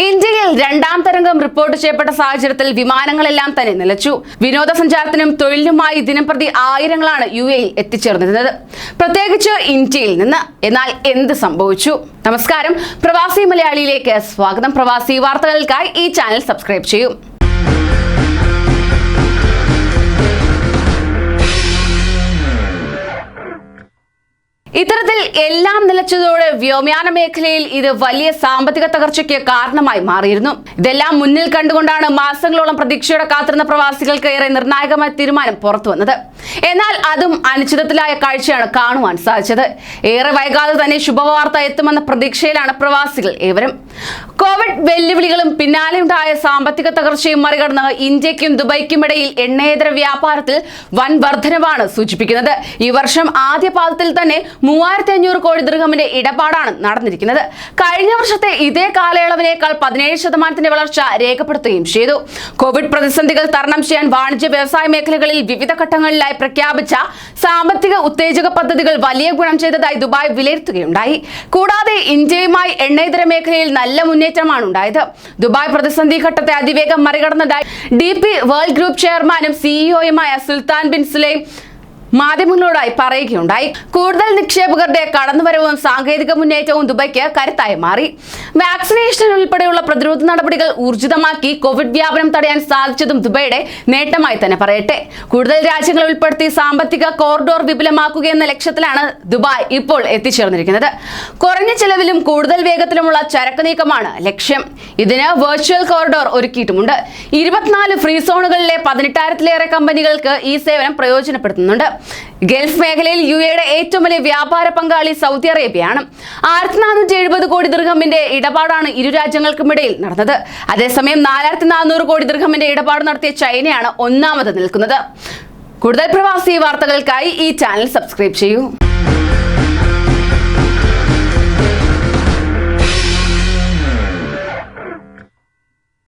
ഇന്ത്യയിൽ രണ്ടാം തരംഗം റിപ്പോർട്ട് ചെയ്യപ്പെട്ട സാഹചര്യത്തിൽ വിമാനങ്ങളെല്ലാം തന്നെ നിലച്ചു. വിനോദസഞ്ചാരത്തിനും തൊഴിലിനുമായി ദിനംപ്രതി ആയിരങ്ങളാണ് യു എയിൽ എത്തിച്ചേർന്നിരുന്നത്. പ്രത്യേകിച്ച് ഇന്ത്യയിൽ നിന്ന്. എന്നാൽ എന്ത് സംഭവിച്ചു? നമസ്കാരം. പ്രവാസി മലയാളിയിലേക്ക് സ്വാഗതം. പ്രവാസി വാർത്തകൾക്കായി ഈ ചാനൽ സബ്സ്ക്രൈബ് ചെയ്യൂ. ഇത്തരത്തിൽ എല്ലാം നിലച്ചതോടെ വ്യോമയാന മേഖലയിൽ ഇത് വലിയ സാമ്പത്തിക തകർച്ചയ്ക്ക് കാരണമായി മാറിയിരുന്നു. ഇതെല്ലാം മുന്നിൽ കണ്ടുകൊണ്ടാണ് മാസങ്ങളോളം പ്രതീക്ഷയോടെ കാത്തിരുന്ന പ്രവാസികൾക്ക് ഏറെ നിർണായകമായ തീരുമാനം പുറത്തു വന്നത് എന്നാൽ അതും അനിശ്ചിതത്തിലായ കാഴ്ചയാണ് കാണുവാൻ സാധിച്ചത്. ഏറെ വൈകാതെ തന്നെ ശുഭവാർത്ത എത്തുമെന്ന പ്രതീക്ഷയിലാണ് പ്രവാസികൾ ഏവരും. കോവിഡ് വെല്ലുവിളികളും പിന്നാലെയുണ്ടായ സാമ്പത്തിക തകർച്ചയും മറികടന്ന് ഇന്ത്യക്കും ദുബൈക്കും ഇടയിൽ എണ്ണേതര വ്യാപാരത്തിൽ വൻ വർധനവാണ് സൂചിപ്പിക്കുന്നത്. ഈ വർഷം ആദ്യ പാദത്തിൽ തന്നെ മൂവായിരത്തി അഞ്ഞൂറ് കോടി ദൃഹമിന്റെ ഇടപാടാണ് നടന്നിരിക്കുന്നത്. കഴിഞ്ഞ വർഷത്തെ ഇതേ കാലയളവിനേക്കാൾ പതിനേഴ് ശതമാനത്തിന്റെ വളർച്ച രേഖപ്പെടുത്തുകയും ചെയ്തു. കോവിഡ് പ്രതിസന്ധികൾ തരണം ചെയ്യാൻ വാണിജ്യ വ്യവസായ മേഖലകളിൽ വിവിധ ഘട്ടങ്ങളിലായി പ്രഖ്യാപിച്ച സാമ്പത്തിക ഉത്തേജക പദ്ധതികൾ വലിയ ഗുണം ചെയ്തതായി ദുബായ് വിലയിരുത്തുകയുണ്ടായി. കൂടാതെ ഇന്ത്യയുമായി എണ്ണയിതര മേഖലയിൽ നല്ല മുന്നേറ്റമാണ് ഉണ്ടായത്. ദുബായ് പ്രതിസന്ധി ഘട്ടത്തെ അതിവേഗം മറികടന്നതായി ഡി വേൾഡ് ഗ്രൂപ്പ് ചെയർമാനും സിഇഒയുമായ സുൽത്താൻ ബിൻ സുലൈം മാധ്യമങ്ങളോടായി പറയുകയുണ്ടായി. കൂടുതൽ നിക്ഷേപകരുടെ കടന്നുവരവും സാങ്കേതിക മുന്നേറ്റവും ദുബൈക്ക് കരുത്തായി മാറി. വാക്സിനേഷൻ ഉൾപ്പെടെയുള്ള പ്രതിരോധ നടപടികൾ ഊർജിതമാക്കി കോവിഡ് വ്യാപനം തടയാൻ സാധിച്ചതും ദുബൈയുടെ നേട്ടമായി തന്നെ പറയട്ടെ. കൂടുതൽ രാജ്യങ്ങൾ ഉൾപ്പെടുത്തി സാമ്പത്തിക കോറിഡോർ വിപുലമാക്കുക എന്ന ലക്ഷ്യത്തിലാണ് ദുബായ് ഇപ്പോൾ എത്തിച്ചേർന്നിരിക്കുന്നത്. കുറഞ്ഞ ചെലവിലും കൂടുതൽ വേഗത്തിലുമുള്ള ചരക്ക് നീക്കമാണ് ലക്ഷ്യം. ഇതിന് വെർച്വൽ കോറിഡോർ ഒരുക്കിയിട്ടുമുണ്ട്. ഇരുപത്തിനാല് ഫ്രീ സോണുകളിലെ പതിനെട്ടായിരത്തിലേറെ കമ്പനികൾക്ക് ഈ സേവനം പ്രയോജനപ്പെടുത്തുന്നുണ്ട്. ഗൾഫ് മേഖലയിൽ യു എയുടെ ഏറ്റവും വലിയ വ്യാപാര പങ്കാളി സൗദി അറേബ്യയാണ്. ആയിരത്തി നാനൂറ്റി എഴുപത് കോടി ദൃഹമിന്റെ ഇടപാടാണ് ഇരു രാജ്യങ്ങൾക്കും ഇടയിൽ നടന്നത്. അതേസമയം നാലായിരത്തി നാനൂറ് കോടി ദൃഹമിന്റെ ഇടപാട് നടത്തിയ ചൈനയാണ് ഒന്നാമത് നിൽക്കുന്നത്. കൂടുതൽ പ്രവാസി വാർത്തകൾക്കായി ഈ ചാനൽ സബ്സ്ക്രൈബ് ചെയ്യൂ.